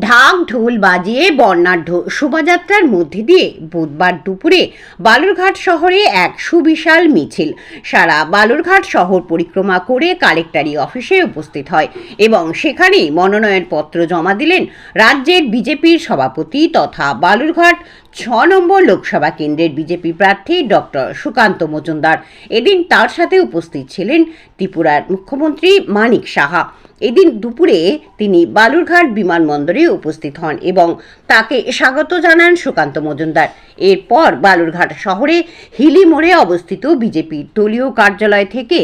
ঢাক ঢোল বাজিয়ে বর্ণাঢ্য শোভাযাত্রার মধ্যে দিয়ে বুধবার দুপুরে বালুরঘাট শহরে এক সুবিশাল মিছিল। সারা বালুরঘাট শহর পরিক্রমা করে কালেক্টারি অফিসে উপস্থিত হয় এবং সেখানেই মনোনয়নপত্র জমা দিলেন রাজ্যের বিজেপির সভাপতি তথা বালুরঘাট ছ নম্বর লোকসভা কেন্দ্রের বিজেপি প্রার্থী ডক্টর সুকান্ত মজুমদার। এদিন তার সাথে উপস্থিত ছিলেন ত্রিপুরার মুখ্যমন্ত্রী মানিক সাহা। এদিন দুপুরে তিনি বালুরঘাট বিমানবন্দরে উপস্থিত হন এবং তাকে স্বাগত জানান সুকান্ত মজুমদার। এরপর বালুরঘাট শহরে হিলি মোড়ে অবস্থিত বিজেপির দলীয় কার্যালয় থেকে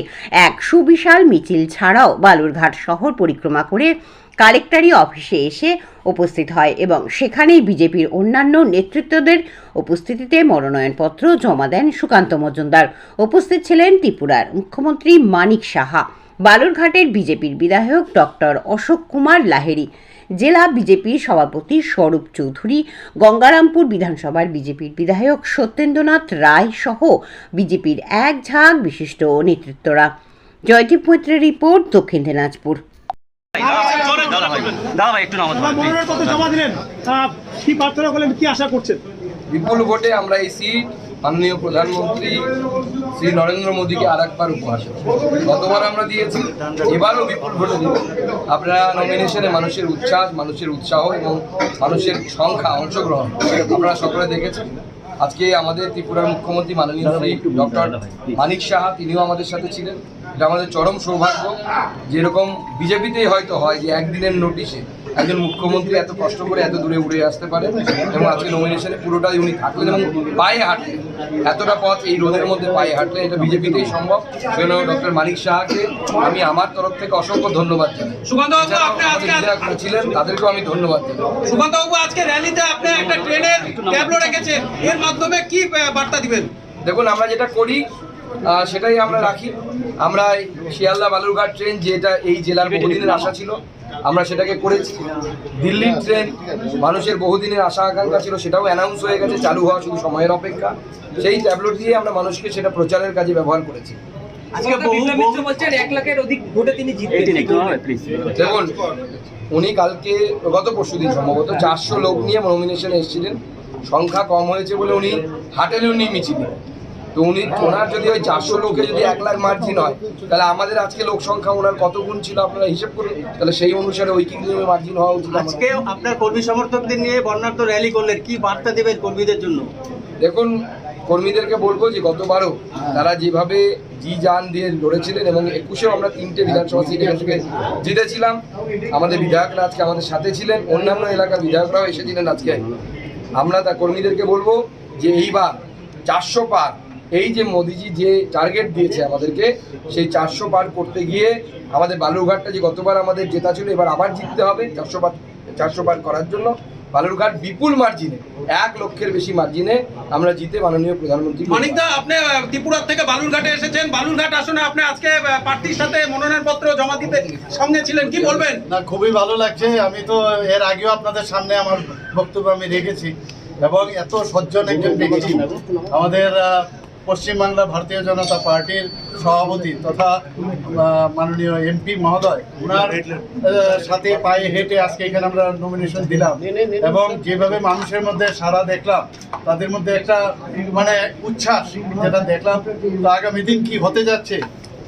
এক সুবিশাল মিছিল ছাড়াও বালুরঘাট শহর পরিক্রমা করে কালেক্টরি অফিসে এসে উপস্থিত হয় এবং সেখানেই বিজেপির অন্যান্য নেতৃত্বদের উপস্থিতিতে মনোনয়নপত্র জমা দেন সুকান্ত মজুমদার। উপস্থিত ছিলেন ত্রিপুরার মুখ্যমন্ত্রী মানিক সাহা, বালুরঘাটের বিজেপির বিধায়ক ডক্টর অশোক কুমার লাহেরি জেলা বিজেপির সভাপতি স্বরূপ চৌধুরী, গঙ্গারামপুর বিধানসভার বিজেপির বিধায়ক সত্যেন্দ্রনাথ রায় সহ বিজেপির এক ঝাঁক বিশিষ্ট নেতৃত্বরা। জয়দীপ মৈত্রের রিপোর্ট দক্ষিণ দিনাজপুর। দাদা ভাই একটু নামাজ আপনার মনোনয়ন পত্র জমা দিলেন। কি প্রার্থনা করলেন কি আশা করছেন? বিপুল ভোটে আমরা এই সিট মাননীয় প্রধানমন্ত্রী শ্রী নরেন্দ্র মোদীকে আর একবার উপহার গতবার আমরা দিয়েছি এবারও বিপুল ভোটে দেব। আপনারা নমিনেশনে মানুষের উচ্ছ্বাস মানুষের উৎসাহ এবং মানুষের সংখ্যা অংশগ্রহণ আপনারা সকলে দেখেছেন। আজকে আমাদের ত্রিপুরার মুখ্যমন্ত্রী মাননীয় শ্রী ডক্টর মানিক সাহা তিনিও আমাদের সাথে ছিলেন। এটা আমাদের চরম সৌভাগ্য যেরকম বিজেপিতেই হয়তো হয় যে একদিনের নোটিশে একজন মুখ্যমন্ত্রী এত কষ্ট করে এত দূরে উড়ে আসতে পারে এবং আজকে নমিনেশনে পুরোটাই উনি থাকলেন এবং পায়ে হাঁটলেন এতটা পথ এই রোদের মধ্যে পায়ে হাঁটলেন এটা বিজেপিতেই সম্ভব। সেজন্য ডক্টর মানিক সাহাকে আমি আমার তরফ থেকে অসংখ্য ধন্যবাদ জানাই। ছিলেন তাদেরকেও আমি ধন্যবাদ জানাই। সুকান্তবাবু আজকে র্যালিতে আপনি একটা ট্রেনের ট্যাবলো রেখেছেন। এর মাধ্যমে কি বার্তা দিবেন? দেখুন আমরা যেটা করি সেটাই আমরা রাখি। আমরা শিয়ালদা বালুরঘাট ট্রেন যেটা এই জেলার বহুদিনের আশা ছিল আমরা সেটাকে করেছি। দিল্লির ট্রেন মানুষের বহুদিনের আশা আকাঙ্ক্ষা ছিল সেটাও অ্যানাউন্স হয়ে গেছে চালু হওয়া শুধু সময়ের অপেক্ষা। সেই ট্যাবলেট দিয়ে আমরা মানুষকে সেটা প্রচারের কাজে ব্যবহার করেছি। আজকে বহু মিত্র বলছেন এক লাখের অধিক ভোটে তিনি এইটিন একটু নামাজ প্লিজ দেখুন উনি কালকে গত পরশু দিন সম্ভবত চারশো লোক নিয়ে নমিনেশনে এসেছিলেন। সংখ্যা কম হয়েছে বলে উনি হাটেন উনি মিছিলে তো উনি ওনার যদি ওই চারশো লোকে যদি এক লাখ মার্জিন হয় তাহলে আমাদের আজকে লোক সংখ্যা ওনার কত গুণ ছিল আপনারা হিসেব করুন? তাহলে সেই অনুসারে ঐকিক নিয়মে মার্জিন হওয়া উচিত। আজকে আপনার কর্মী সমর্থকদের নিয়ে বর্ণাঢ্য র্যালি করলেন কি বার্তা দেবেন কর্মীদের জন্য? দেখুন কর্মীদেরকে বলব যে গতবারও তারা যেভাবে জি যান দিয়ে লড়েছিলেন এবং একুশেও আমরা তিনটে বিধানসভা সিট এখান থেকে জিতেছিলাম। আমাদের বিধায়করা আজকে আমাদের সাথে ছিলেন অন্যান্য এলাকার বিধায়করাও এসেছিলেন আজকে। আমরা তা কর্মীদেরকে বলব যে এইবার চারশো পার এই যে মোদিজি যে টার্গেট দিয়েছে আমাদেরকে সেই চারশো পার করতে গিয়ে আমাদের বালুরঘাটটা যে গতবার আমাদের জেতা ছিল এবার আবার জিততে হবে চারশো পার চারশো পার করার জন্য। বালুরঘাট বিপুল মার্জিনে এক লক্ষের বেশি মার্জিনে আমরা জিতে মাননীয় প্রধানমন্ত্রী মানিকদা আপনি ত্রিপুরার থেকে বালুরঘাটে এসেছেন। বালুরঘাট আসনে আপনি আজকে প্রার্থীর সাথে মনোনয়নপত্র জমা দিতে সঙ্গে ছিলেন। কি বলবেন? না খুবই ভালো লাগছে। আমি তো এর আগেও আপনাদের সামনে আমার বক্তব্য আমি রেখেছি। এবং এত সজ্জন একজন ব্যক্তি আমাদের পশ্চিমবাংলা ভারতীয় জনতা পার্টির সভাপতি তথা মাননীয় এমপি মহোদয় ওনার সাথে পায়ে হেঁটে আজকে এখানে আমরা নমিনেশন দিলাম। এবং যেভাবে মানুষের মধ্যে সারা দেখলাম তাদের মধ্যে একটা মানে উচ্ছ্বাস যেটা দেখলাম তো আগামী দিন কি হতে যাচ্ছে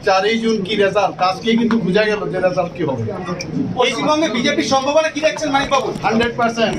চারই জুন কি রেজাল্ট আজকেই কিন্তু বোঝা গেল যে রেজাল্ট কি হবে। পশ্চিমবঙ্গে বিজেপির সম্ভাবনা কি দেখছেন মানিকবাবু? Hundred percent.